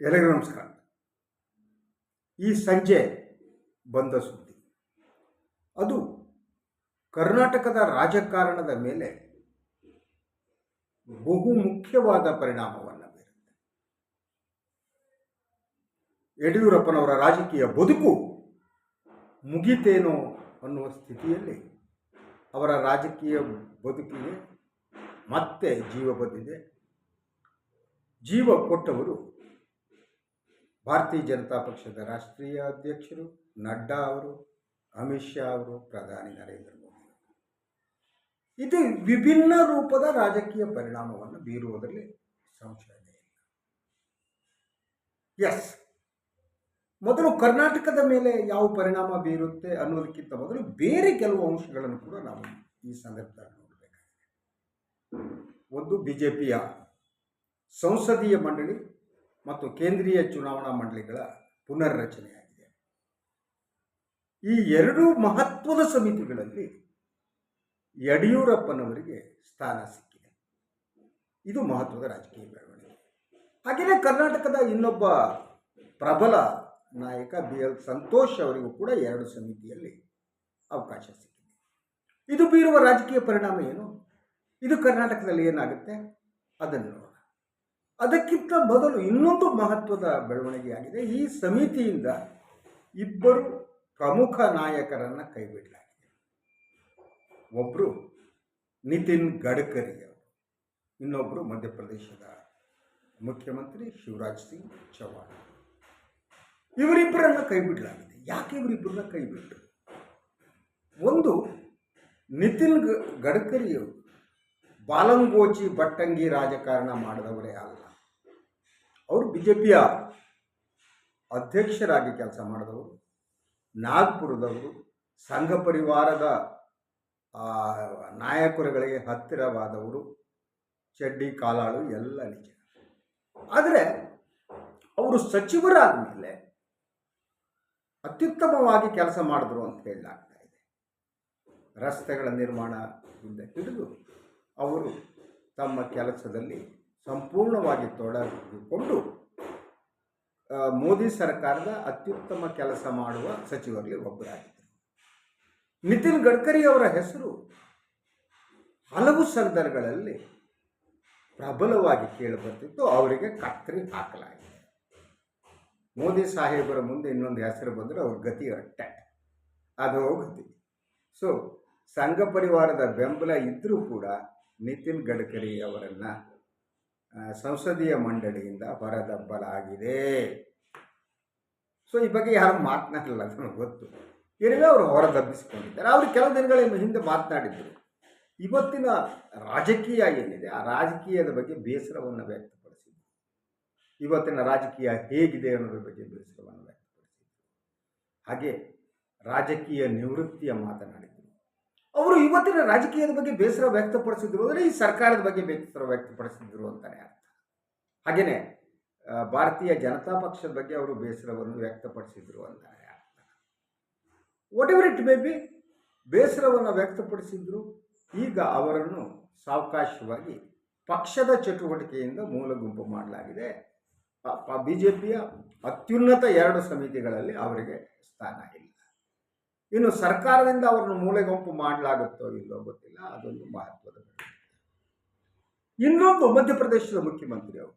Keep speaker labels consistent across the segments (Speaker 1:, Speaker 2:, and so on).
Speaker 1: ಎಲ್ಲರಿಗೂ ನಮಸ್ಕಾರ. ಈ ಸಂಜೆ ಬಂದ ಸುದ್ದಿ. ಅದು ಕರ್ನಾಟಕದ ರಾಜಕಾರಣದ ಮೇಲೆ ಬಹು ಮುಖ್ಯವಾದ ಪರಿಣಾಮವನ್ನು ಬೀರುತ್ತೆ. ಯಡಿಯೂರಪ್ಪನವರ ರಾಜಕೀಯ ಬದುಕು ಮುಗಿತೇನೋ ಅನ್ನುವ ಸ್ಥಿತಿಯಲ್ಲಿ ಅವರ ರಾಜಕೀಯ ಬದುಕಿಗೆ ಮತ್ತೆ ಜೀವ ಬಂದಿದೆ ಜೀವ ಕೊಟ್ಟವರು ಭಾರತೀಯ ಜನತಾ ಪಕ್ಷದ ರಾಷ್ಟ್ರೀಯ ಅಧ್ಯಕ್ಷರು ನಡ್ಡಾ ಅವರು, ಅಮಿತ್ ಶಾ ಅವರು, ಪ್ರಧಾನಿ ನರೇಂದ್ರ ಮೋದಿ ಇದು ವಿಭಿನ್ನ ರೂಪದ ರಾಜಕೀಯ ಪರಿಣಾಮವನ್ನು ಬೀರುವುದರಲ್ಲಿ ಸಂಶಯ ಇಲ್ಲ ಎಸ್ ಮೊದಲು ಕರ್ನಾಟಕದ ಮೇಲೆ ಯಾವ ಪರಿಣಾಮ ಬೀರುತ್ತೆ ಅನ್ನೋದಕ್ಕಿಂತ ಮೊದಲು ಬೇರೆ ಕೆಲವು ಅಂಶಗಳನ್ನು ಕೂಡ ನಾವು ಈ ಸಂದರ್ಭದಲ್ಲಿ ನೋಡಬೇಕಾಗಿದೆ. ಒಂದು ಬಿ ಜೆ ಪಿಯ ಸಂಸದೀಯ ಮಂಡಳಿ ಮತ್ತು ಕೇಂದ್ರೀಯ ಚುನಾವಣಾ ಮಂಡಳಿಗಳ ಪುನರ್ರಚನೆಯಾಗಿದೆ. ಈ ಎರಡೂ ಮಹತ್ವದ ಸಮಿತಿಗಳಲ್ಲಿ ಯಡಿಯೂರಪ್ಪನವರಿಗೆ ಸ್ಥಾನ ಸಿಕ್ಕಿದೆ. ಇದು ಮಹತ್ವದ ರಾಜಕೀಯ ಬೆಳವಣಿಗೆ. ಹಾಗೆಯೇ ಕರ್ನಾಟಕದ ಇನ್ನೊಬ್ಬ ಪ್ರಬಲ ನಾಯಕ ಬಿ ಎಲ್ ಸಂತೋಷ್ ಅವರಿಗೂ ಕೂಡ ಎರಡು ಸಮಿತಿಯಲ್ಲಿ ಅವಕಾಶ ಸಿಕ್ಕಿದೆ. ಇದು ಬೀರುವ ರಾಜಕೀಯ ಪರಿಣಾಮ ಏನು? ಇದು ಕರ್ನಾಟಕದಲ್ಲಿ ಏನಾಗುತ್ತೆ? ಅದನ್ನು ಅದಕ್ಕಿಂತ ಮೊದಲು ಇನ್ನೊಂದು ಮಹತ್ವದ ಬೆಳವಣಿಗೆಯಾಗಿದೆ. ಈ ಸಮಿತಿಯಿಂದ ಇಬ್ಬರು ಪ್ರಮುಖ ನಾಯಕರನ್ನು ಕೈಬಿಡಲಾಗಿದೆ. ಒಬ್ಬರು ನಿತಿನ್ ಗಡ್ಕರಿ ಅವರು ಇನ್ನೊಬ್ಬರು ಮಧ್ಯಪ್ರದೇಶದ ಮುಖ್ಯಮಂತ್ರಿ ಶಿವರಾಜ್ ಸಿಂಗ್ ಚೌಹಾಣ್ ಇವರಿಬ್ಬರನ್ನ ಕೈಬಿಡಲಾಗಿದೆ. ಯಾಕೆ ಇವರಿಬ್ಬರನ್ನ ಕೈಬಿಟ್ಟರು ಒಂದು, ನಿತಿನ್ ಗಡ್ಕರಿಯವರು ಬಾಲಂಗೋಚಿ ಬಟ್ಟಂಗಿ ರಾಜಕಾರಣ ಮಾಡಿದವರೇ ಅಲ್ಲ. ಅವರು ಬಿ ಜೆ ಪಿಯ ಅಧ್ಯಕ್ಷರಾಗಿ ಕೆಲಸ ಮಾಡಿದವರು, ನಾಗ್ಪುರದವರು, ಸಂಘ ಪರಿವಾರದ ನಾಯಕರುಗಳಿಗೆ ಹತ್ತಿರವಾದವರು, ಚಡ್ಡಿ, ಕಾಲಾಳು ಎಲ್ಲ ನಿಜ. ಆದರೆ ಅವರು ಸಚಿವರಾದ ಮೇಲೆ ಅತ್ಯುತ್ತಮವಾಗಿ ಕೆಲಸ ಮಾಡಿದ್ರು ಅಂತ ಹೇಳಲಾಗ್ತಾ ಇದೆ. ರಸ್ತೆಗಳ ನಿರ್ಮಾಣದಿಂದ ಹಿಡಿದು. ಅವರು ತಮ್ಮ ಕೆಲಸದಲ್ಲಿ ಸಂಪೂರ್ಣವಾಗಿ ತೊಡಗಿಕೊಂಡು ಮೋದಿ ಸರ್ಕಾರದ ಅತ್ಯುತ್ತಮ ಕೆಲಸ ಮಾಡುವ ಸಚಿವರಲ್ಲಿ ಒಬ್ಬರಾಗಿದ್ದರು. ನಿತಿನ್ ಗಡ್ಕರಿ ಅವರ ಹೆಸರು ಹಲವು ಸಂದರ್ಭಗಳಲ್ಲಿ ಪ್ರಬಲವಾಗಿ ಕೇಳಿಬರ್ತಿತ್ತು. ಅವರಿಗೆ ಕತ್ತರಿ ಹಾಕಲಾಗಿದೆ. ಮೋದಿ ಸಾಹೇಬರ ಮುಂದೆ ಇನ್ನೊಂದು ಹೆಸರು ಬಂದರೆ ಅವ್ರ ಗತಿ ಅಟ್ಟೆ. ಅದು ಗತಿ ಸೊ ಸಂಘ ಪರಿವಾರದ ಬೆಂಬಲ ಇದ್ದರೂ ಕೂಡ ನಿತಿನ್ ಗಡ್ಕರಿ ಅವರನ್ನು ಸಂಸದೀಯ ಮಂಡಳಿಯಿಂದ ಹೊರದಬ್ಬಲಾಗಿದೆ ಸೊ ಈ ಬಗ್ಗೆ ಯಾರು ಮಾತನಾಡಲ್ಲ ನನಗೆ ಗೊತ್ತು. ಏನಿದೆ ಅವರು ಹೊರದಬ್ಬಿಸಿಕೊಂಡಿದ್ದಾರೆ. ಅವರು ಕೆಲವು ದಿನಗಳ ಹಿಂದೆ ಮಾತನಾಡಿದರು. ಇವತ್ತಿನ ರಾಜಕೀಯ ಏನಿದೆ, ಆ ರಾಜಕೀಯದ ಬಗ್ಗೆ ಬೇಸರವನ್ನು ವ್ಯಕ್ತಪಡಿಸಿದ್ರು. ಇವತ್ತಿನ ರಾಜಕೀಯ ಹೇಗಿದೆ ಅನ್ನೋದ್ರ ಬಗ್ಗೆ ಬೇಸರವನ್ನು ವ್ಯಕ್ತಪಡಿಸಿದ್ರು. ಹಾಗೆ ರಾಜಕೀಯ ನಿವೃತ್ತಿಯ ಮಾತನಾಡಿದರು. ಅವರು ಇವತ್ತಿನ ರಾಜಕೀಯದ ಬಗ್ಗೆ ಬೇಸರ ವ್ಯಕ್ತಪಡಿಸಿದ್ರು ಅಂದರೆ ಈ ಸರ್ಕಾರದ ಬಗ್ಗೆ ಬೇಸರ ವ್ಯಕ್ತಪಡಿಸಿದ್ರು ಅಂತಲೇ ಅರ್ಥ. ಹಾಗೆಯೇ ಭಾರತೀಯ ಜನತಾ ಪಕ್ಷದ ಬಗ್ಗೆ ಅವರು ಬೇಸರವನ್ನು ವ್ಯಕ್ತಪಡಿಸಿದ್ರು ಅಂತಾನೆ ಅರ್ಥ. Whatever it may be ಬೇಸರವನ್ನು ವ್ಯಕ್ತಪಡಿಸಿದ್ರು. ಈಗ ಅವರನ್ನು ಸಾವಕಾಶವಾಗಿ ಪಕ್ಷದ ಚಟುವಟಿಕೆಯಿಂದ ಮೂಲ ಗುಂಪು ಮಾಡಲಾಗಿದೆ ಬಿ ಜೆ ಪಿಯ ಅತ್ಯುನ್ನತ ಎರಡು ಸಮಿತಿಗಳಲ್ಲಿ ಅವರಿಗೆ ಸ್ಥಾನ ಇಲ್ಲ. ಇನ್ನು ಸರ್ಕಾರದಿಂದ ಅವರನ್ನು ಮೂಲೆ ಗುಂಪು ಮಾಡಲಾಗುತ್ತೋ ಇಲ್ಲೋ ಗೊತ್ತಿಲ್ಲ, ಅದೊಂದು ಮಹತ್ವದ. ಇನ್ನೊಂದು ಮಧ್ಯಪ್ರದೇಶದ ಮುಖ್ಯಮಂತ್ರಿ ಅವರು.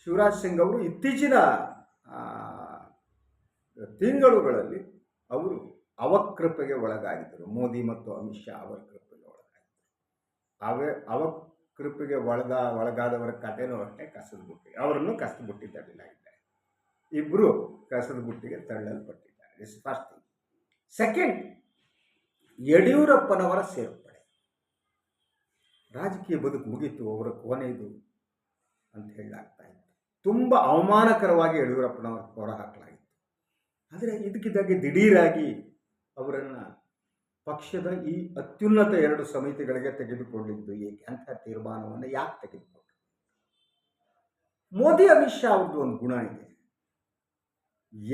Speaker 1: ಶಿವರಾಜ್ ಸಿಂಗ್ ಅವರು ಇತ್ತೀಚಿನ ತಿಂಗಳುಗಳಲ್ಲಿ ಅವರು ಅವಕೃಪೆಗೆ ಒಳಗಾಗಿದ್ದರು. ಮೋದಿ ಮತ್ತು ಅಮಿತ್ ಶಾ ಅವರ ಕೃಪೆಗೆ ಒಳಗಾಗಿದ್ದರು. ಅವೇ ಅವಕೃಪೆಗೆ ಒಳಗ, ಒಳಗಾದವರ ಕಥೆನೂ ಅಷ್ಟೇ ಕಸದ ಬುಟ್ಟಿ. ಅವರನ್ನು ಕಸದ ಬುಟ್ಟಿ ತಳ್ಳಲಾಗಿದ್ದಾರೆ. ಇಬ್ಬರು ಕಸದ ಬುಟ್ಟಿಗೆ ತಳ್ಳಲ್ಪಟ್ಟಿದ್ದಾರೆ. ಇಸ್ ಸೆಕೆಂಡ್ ಯಡಿಯೂರಪ್ಪನವರ ಸೇರ್ಪಡೆ. ರಾಜಕೀಯ ಬದುಕು ಮುಗಿತು, ಅವರ ಕೊನೆಯದು ಅಂತ ಹೇಳಲಾಗ್ತಾ ಇತ್ತು. ತುಂಬ ಅವಮಾನಕರವಾಗಿ ಯಡಿಯೂರಪ್ಪನವರ ಹೊರ ಹಾಕಲಾಗಿತ್ತು. ಆದರೆ ಇದಕ್ಕಿದ್ದಾಗೆ ದಿಢೀರಾಗಿ ಅವರನ್ನು ಪಕ್ಷದ ಈ ಅತ್ಯುನ್ನತ ಎರಡು ಸಮಿತಿಗಳಿಗೆ ತೆಗೆದುಕೊಂಡಿದ್ದು ಏಕೆ ಅಂತ ತೀರ್ಮಾನವನ್ನು ಯಾಕೆ ತೆಗೆದುಕೊಂಡ್ರು? ಮೋದಿ, ಅಮಿತ್ ಶಾ ಅವ್ರದ್ದು ಒಂದು ಗುಣ ಇದೆ.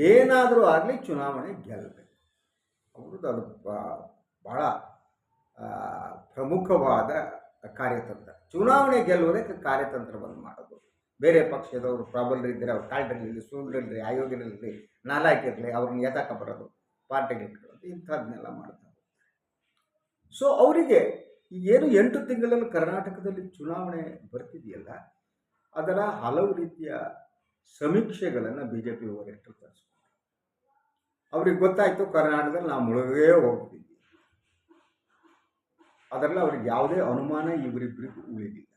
Speaker 1: ಏನಾದರೂ ಆಗಲಿ ಚುನಾವಣೆ ಗೆಲ್ಲಬೇಕು ಅವ್ರದ್ದು ಅದು ಭಾಳ ಪ್ರಮುಖವಾದ ಕಾರ್ಯತಂತ್ರ. ಚುನಾವಣೆ ಗೆಲ್ಲುವುದಕ್ಕೆ ಕಾರ್ಯತಂತ್ರವನ್ನು ಮಾಡೋದು. ಬೇರೆ ಪಕ್ಷದವರು ಪ್ರಬಲರಿದ್ದರೆ ಅವ್ರು ಕಾಲ್ಡ್ರಿರಲಿ ಸೂಳ್ರಿರಲಿ ಆಯೋಗರಿರಲಿ ನಾಲಾಯಕಿರಲಿ ಅವ್ರನ್ನ ಎದಾಕ ಬರೋದು, ಪಾರ್ಟಿಗೆ ಇಟ್ಕೊಳ್ಳೋದು ಇಂಥದ್ದನ್ನೆಲ್ಲ ಮಾಡ್ತಾರೆ. ಸೊ, ಅವರಿಗೆ ಏನು ಎಂಟು ತಿಂಗಳಲ್ಲಿ ಕರ್ನಾಟಕದಲ್ಲಿ ಚುನಾವಣೆ ಬರ್ತಿದೆಯಲ್ಲ, ಅದರ ಹಲವು ರೀತಿಯ ಸಮೀಕ್ಷೆಗಳನ್ನು ಬಿ ಜೆ ಪಿ ಅವ್ರಿಗೆ ಗೊತ್ತಾಯಿತು ಕರ್ನಾಟಕದಲ್ಲಿ ನಾವು ಮುಳುಗೇ ಹೋಗ್ತೀವಿ ಅದರಲ್ಲಿ ಅವ್ರಿಗೆ ಯಾವುದೇ ಅನುಮಾನ ಇವರಿಬ್ಬರಿಗೂ ಉಳಿದಿಲ್ಲ.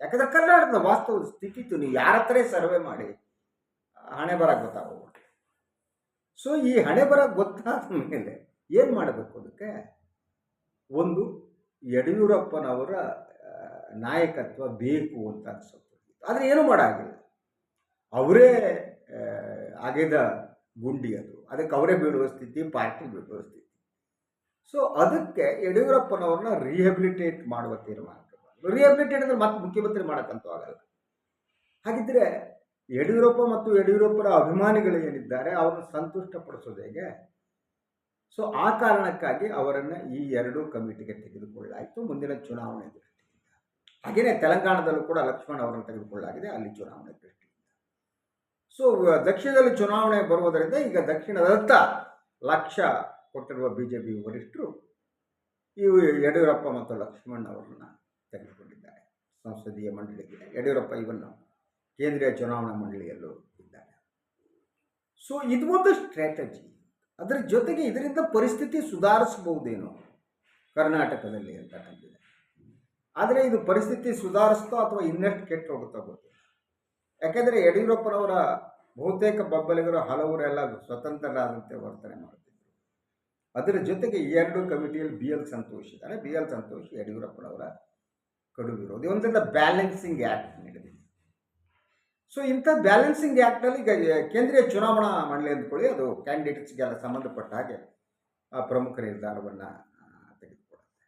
Speaker 1: ಯಾಕಂದ್ರೆ ಕರ್ನಾಟಕದ ವಾಸ್ತವ ಸ್ಥಿತಿ ಇತ್ತು ನೀವು ಯಾರ ಹತ್ರ ಸರ್ವೆ ಮಾಡಿ, ಹಣೆ ಬರ ಗೊತ್ತಾಗೋಗ್ಬಿಟ್ಟು ಸೊ ಈ ಹಣೆ ಬರ ಗೊತ್ತಾದ ಮೇಲೆ ಏನು ಮಾಡಬೇಕು ಅದಕ್ಕೆ? ಒಂದು, ಯಡಿಯೂರಪ್ಪನವರ ನಾಯಕತ್ವ ಬೇಕು ಅಂತ ಅನ್ಸುತ್ತೆ. ಆದರೆ ಏನು ಮಾಡೋಂಗಿಲ್ಲ ಅವರೇ ಅಗೆದ ಗುಂಡಿ ಅದು ಅದಕ್ಕೆ ಅವರೇ ಬೀಳುವ ಸ್ಥಿತಿ ಪಾರ್ಟಿ ಬೀಳುವ ಸ್ಥಿತಿ ಸೊ ಅದಕ್ಕೆ ಯಡಿಯೂರಪ್ಪನವ್ರನ್ನ ರಿಹೆಬಿಲಿಟೇಟ್ ಮಾಡುವ ತೀರ್ಮಾನ ರಿಹೆಬಿಲಿಟೇಟ್ ಅಂದ್ರೆ ಮತ್ತೆ ಮುಖ್ಯಮಂತ್ರಿ ಮಾಡೋಕ್ಕಂತೂ ಆಗಲ್ಲ. ಹಾಗಿದ್ರೆ ಯಡಿಯೂರಪ್ಪ ಮತ್ತು ಯಡಿಯೂರಪ್ಪರ ಅಭಿಮಾನಿಗಳು ಏನಿದ್ದಾರೆ, ಅವರನ್ನು ಸಂತುಷ್ಟಪಡಿಸೋದು ಹೇಗೆ? ಸೊ ಆ ಕಾರಣಕ್ಕಾಗಿ ಅವರನ್ನು ಈ ಎರಡೂ ಕಮಿಟಿಗೆ ತೆಗೆದುಕೊಳ್ಳಲಾಯಿತು. ಮುಂದಿನ ಚುನಾವಣೆ ದೃಷ್ಟಿಯಿಂದ. ಹಾಗೆಯೇ ತೆಲಂಗಾಣದಲ್ಲೂ ಕೂಡ ಲಕ್ಷ್ಮಣ್ ಅವರನ್ನು ತೆಗೆದುಕೊಳ್ಳಲಾಗಿದೆ. ಅಲ್ಲಿ ಚುನಾವಣೆ ದೃಷ್ಟಿಯಿಂದ. ಸೊ ದಕ್ಷಿಣದಲ್ಲಿ ಚುನಾವಣೆ ಬರುವುದರಿಂದ ಈಗ ದಕ್ಷಿಣದತ್ತ ಲಕ್ಷ ಕೊಟ್ಟಿರುವ ಬಿ ಜೆ ಪಿ ವರಿಷ್ಠರು ಇವು ಯಡಿಯೂರಪ್ಪ ಮತ್ತು ಲಕ್ಷ್ಮಣ್ ಅವರನ್ನು ತೆಗೆದುಕೊಂಡಿದ್ದಾರೆ. ಸಂಸದೀಯ ಮಂಡಳಿಗೆ ಯಡಿಯೂರಪ್ಪ ಇವನ್ನು ಕೇಂದ್ರೀಯ ಚುನಾವಣಾ ಮಂಡಳಿಯಲ್ಲೂ ಇದ್ದಾರೆ. ಸೊ ಇದು ಒಂದು ಸ್ಟ್ರಾಟಜಿ ಅದರ ಜೊತೆಗೆ ಇದರಿಂದ ಪರಿಸ್ಥಿತಿ ಸುಧಾರಿಸಬಹುದೇನೋ ಕರ್ನಾಟಕದಲ್ಲಿ ಅಂತಕ್ಕಂಥದ್ದು ಆದರೆ ಇದು ಪರಿಸ್ಥಿತಿ ಸುಧಾರಿಸ್ತೋ ಅಥವಾ ಇನ್ನಷ್ಟು ಕೆಟ್ಟು ಹೋಗುತ್ತೋ ಗೊತ್ತಿಲ್ಲ. ಯಾಕೆಂದರೆ ಯಡಿಯೂರಪ್ಪನವರ ಬಹುತೇಕ ಬೆಂಬಲಿಗರು ಹಲವರೆಲ್ಲ ಸ್ವತಂತ್ರರಾದಂತೆ ವರ್ತನೆ ಮಾಡ್ತಿದ್ರು ಅದರ ಜೊತೆಗೆ ಎರಡು ಕಮಿಟಿಯಲ್ಲಿ ಬಿ ಎಲ್ ಸಂತೋಷ್ ಇದ್ದಾರೆ. ಬಿ ಎಲ್ ಸಂತೋಷ್, ಯಡಿಯೂರಪ್ಪನವರ ಕಡು ವಿರೋಧಿ. ಒಂದರಿಂದ ಬ್ಯಾಲೆನ್ಸಿಂಗ್ ಆ್ಯಕ್ಟ್ ನಡೆದಿದೆ ಸೊ ಇಂಥ ಬ್ಯಾಲೆನ್ಸಿಂಗ್ ಆ್ಯಕ್ಟಲ್ಲಿ ಕೇಂದ್ರೀಯ ಚುನಾವಣಾ ಮಂಡಳಿ ಅಂದ್ಕೊಳ್ಳಿ, ಅದು ಕ್ಯಾಂಡಿಡೇಟ್ಸ್ಗೆಲ್ಲ ಸಂಬಂಧಪಟ್ಟ ಹಾಗೆ ಆ ಪ್ರಮುಖ ನಿರ್ಧಾರವನ್ನು ತೆಗೆದುಕೊಳ್ಳುತ್ತೆ.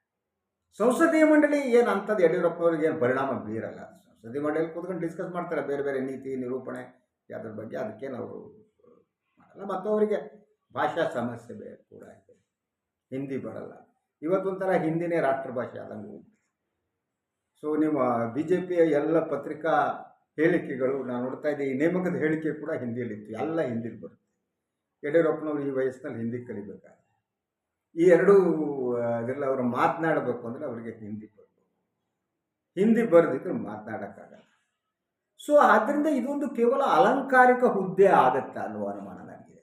Speaker 1: ಸಂಸದೀಯ ಮಂಡಳಿ ಏನು ಅಂಥದ್ದು? ಯಡಿಯೂರಪ್ಪನವ್ರಿಗೆ ಏನು ಪರಿಣಾಮ ಬೀರಲ್ಲ. ಮಂಡಳಿ ಕೂತ್ಕೊಂಡು ಡಿಸ್ಕಸ್ ಮಾಡ್ತಾರೆ, ಬೇರೆ ಬೇರೆ ನೀತಿ ನಿರೂಪಣೆ ಅದ್ರ ಬಗ್ಗೆ ಅದಕ್ಕೇನು ಅವರು ಮಾಡಲ್ಲ. ಮತ್ತು ಅವರಿಗೆ ಭಾಷಾ ಸಮಸ್ಯೆ ಬೇರೆ ಕೂಡ ಇದೆ. ಹಿಂದಿ ಬರಲ್ಲ. ಇವತ್ತೊಂಥರ ಹಿಂದಿನೇ ರಾಷ್ಟ್ರ ಭಾಷೆ ಆದಂಗೆ ಸೊ ನಿಮ್ಮ ಬಿ ಜೆ ಪಿಯ ಎಲ್ಲ ಪತ್ರಿಕಾ ಹೇಳಿಕೆಗಳು ನಾನು ನೋಡ್ತಾ ಇದ್ದೆ, ಈ ನೇಮಕದ ಹೇಳಿಕೆ ಕೂಡ ಹಿಂದಿಯಲ್ಲಿತ್ತು ಎಲ್ಲ ಹಿಂದಿಲಿ ಬರುತ್ತೆ. ಯಡಿಯೂರಪ್ಪನವರು ಈ ವಯಸ್ಸಿನಲ್ಲಿ ಹಿಂದಿ ಕಲಿಬೇಕಾದ್ರೆ. ಈ ಎರಡೂ ಅದರಲ್ಲಿ ಅವರು ಮಾತನಾಡಬೇಕು ಅಂದರೆ ಅವರಿಗೆ ಹಿಂದಿ ಬರಬೇಕು ಹಿಂದಿ ಬರೆದಿದ್ರೆ ಮಾತನಾಡೋಕ್ಕಾಗಲ್ಲ. ಸೊ ಆದ್ದರಿಂದ ಇದೊಂದು ಕೇವಲ ಅಲಂಕಾರಿಕ ಹುದ್ದೆ ಆಗತ್ತಾ ಅನ್ನುವ ಅನುಮಾನ ನನಗಿದೆ.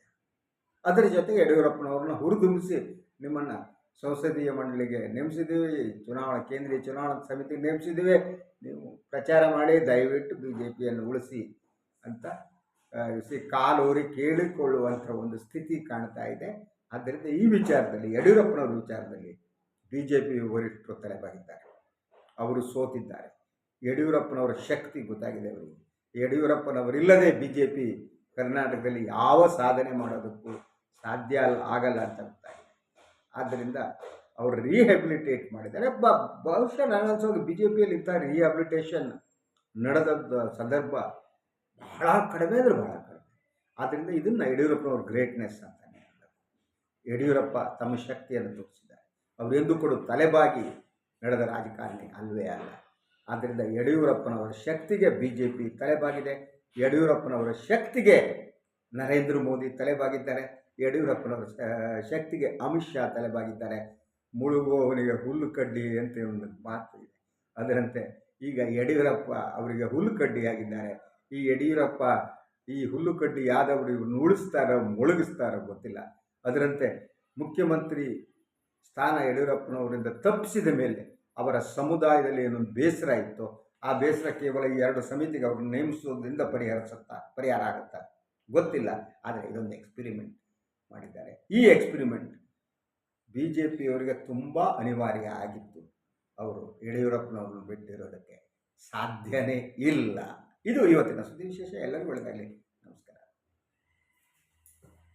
Speaker 1: ಅದರ ಜೊತೆಗೆ ಯಡಿಯೂರಪ್ಪನವ್ರನ್ನ ಹುರಿದುಂಬಿಸಿ ನಿಮ್ಮನ್ನು ಸಂಸದೀಯ ಮಂಡಳಿಗೆ ನೇಮಿಸಿದ್ದೀವಿ, ಚುನಾವಣಾ, ಕೇಂದ್ರೀಯ ಚುನಾವಣಾ ಸಮಿತಿ ನೇಮಿಸಿದ್ದೀವಿ, ನೀವು ಪ್ರಚಾರ ಮಾಡಿ ದಯವಿಟ್ಟು ಬಿ ಜೆ ಪಿಯನ್ನು ಉಳಿಸಿ ಅಂತ ಸಿ ಕಾಲೂರಿ ಕೇಳಿಕೊಳ್ಳುವಂಥ ಒಂದು ಸ್ಥಿತಿ ಕಾಣ್ತಾ ಇದೆ. ಆದ್ದರಿಂದ ಈ ವಿಚಾರದಲ್ಲಿ, ಯಡಿಯೂರಪ್ಪನವ್ರ ವಿಚಾರದಲ್ಲಿ ಬಿ ಜೆ ಪಿ ವರಿಷ್ಠರು ತಲೆಬಾಗಿದ್ದಾರೆ. ಅವರು ಸೋತಿದ್ದಾರೆ. ಯಡಿಯೂರಪ್ಪನವರ ಶಕ್ತಿ ಗೊತ್ತಾಗಿದೆ ಅವರಿಗೆ. ಯಡಿಯೂರಪ್ಪನವರಿಲ್ಲದೆ ಬಿ ಜೆ ಪಿ ಕರ್ನಾಟಕದಲ್ಲಿ ಯಾವ ಸಾಧನೆ ಮಾಡೋದಕ್ಕೂ ಸಾಧ್ಯ ಆಗಲ್ಲ ಅಂತ ಗೊತ್ತಾಗಿದೆ. ಆದ್ದರಿಂದ ಅವರು ರಿಹ್ಯಾಬಿಲಿಟೇಟ್ ಮಾಡಿದ್ದಾರೆ. ಬ, ಬಹುಶಃ ನನಗನ್ಸೋದು ಬಿ ಜೆ ಪಿಯಲ್ಲಿ ಇಂಥ ರಿಹ್ಯಾಬಿಲಿಟೇಷನ್ ನಡೆದ ಸಂದರ್ಭ ಬಹಳ ಕಡಿಮೆ ಅಂದರೆ ಬಹಳ ಕಡಿಮೆ. ಆದ್ದರಿಂದ ಇದನ್ನು ಯಡಿಯೂರಪ್ಪನವ್ರ ಗ್ರೇಟ್ನೆಸ್ ಅಂತಾನೆ ಯಡಿಯೂರಪ್ಪ ತಮ್ಮ ಶಕ್ತಿಯನ್ನು ತೋರಿಸಿದ್ದಾರೆ. ಅವರೆಂದೂ ಕೂಡ ತಲೆಬಾಗಿ ನಡೆದ ರಾಜಕಾರಣಿ ಅಲ್ವೇ ಅಲ್ಲ. ಆದ್ದರಿಂದ ಯಡಿಯೂರಪ್ಪನವರ ಶಕ್ತಿಗೆ ಬಿ ಜೆ ಪಿ ತಲೆಬಾಗಿದೆ. ಯಡಿಯೂರಪ್ಪನವರ ಶಕ್ತಿಗೆ ನರೇಂದ್ರ ಮೋದಿ ತಲೆಬಾಗಿದ್ದಾರೆ. ಯಡಿಯೂರಪ್ಪನವರ ಶಕ್ತಿಗೆ ಅಮಿತ್ ಶಾ ತಲೆಬಾಗಿದ್ದಾರೆ. ಮುಳುಗುವವನಿಗೆ ಹುಲ್ಲು ಕಡ್ಡಿ ಅಂತ ಒಂದು ಮಾತು ಇದೆ. ಅದರಂತೆ ಈಗ ಯಡಿಯೂರಪ್ಪ ಅವರಿಗೆ ಹುಲ್ಲು ಕಡ್ಡಿಯಾಗಿದ್ದಾರೆ ಈ ಯಡಿಯೂರಪ್ಪ ಈ ಹುಲ್ಲು ಕಡ್ಡಿ ಯಾದವರು ಇವ್ರನ್ನ ಉಳಿಸ್ತಾರೋ, ಮುಳುಗಿಸ್ತಾರೋ ಗೊತ್ತಿಲ್ಲ. ಅದರಂತೆ ಮುಖ್ಯಮಂತ್ರಿ ಸ್ಥಾನ ಯಡಿಯೂರಪ್ಪನವರಿಂದ ತಪ್ಪಿಸಿದ ಮೇಲೆ ಅವರ ಸಮುದಾಯದಲ್ಲಿ ಏನೊಂದು ಬೇಸರ ಇತ್ತು, ಆ ಬೇಸರ ಕೇವಲ ಈ ಎರಡು ಸಮಿತಿಗೆ ಅವರು ನೇಮಿಸೋದ್ರಿಂದ ಪರಿಹರಿಸುತ್ತಾ ಪರಿಹಾರ ಆಗುತ್ತಾ? ಗೊತ್ತಿಲ್ಲ. ಆದರೆ ಇದೊಂದು ಎಕ್ಸ್ಪಿರಿಮೆಂಟ್ ಮಾಡಿದ್ದಾರೆ. ಈ ಎಕ್ಸ್ಪಿರಿಮೆಂಟ್ ಬಿ ಜೆ ಪಿಯವರಿಗೆ ತುಂಬ ಅನಿವಾರ್ಯ ಆಗಿತ್ತು. ಅವರು ಯಡಿಯೂರಪ್ಪನವ್ರನ್ನ ಬಿಟ್ಟಿರೋದಕ್ಕೆ ಸಾಧ್ಯನೇ ಇಲ್ಲ. ಇದು ಇವತ್ತಿನ ಸುದ್ದಿ ವಿಶೇಷ. ಎಲ್ಲರಿಗೂ ಒಳ್ಳೆಯದಾಗಲಿ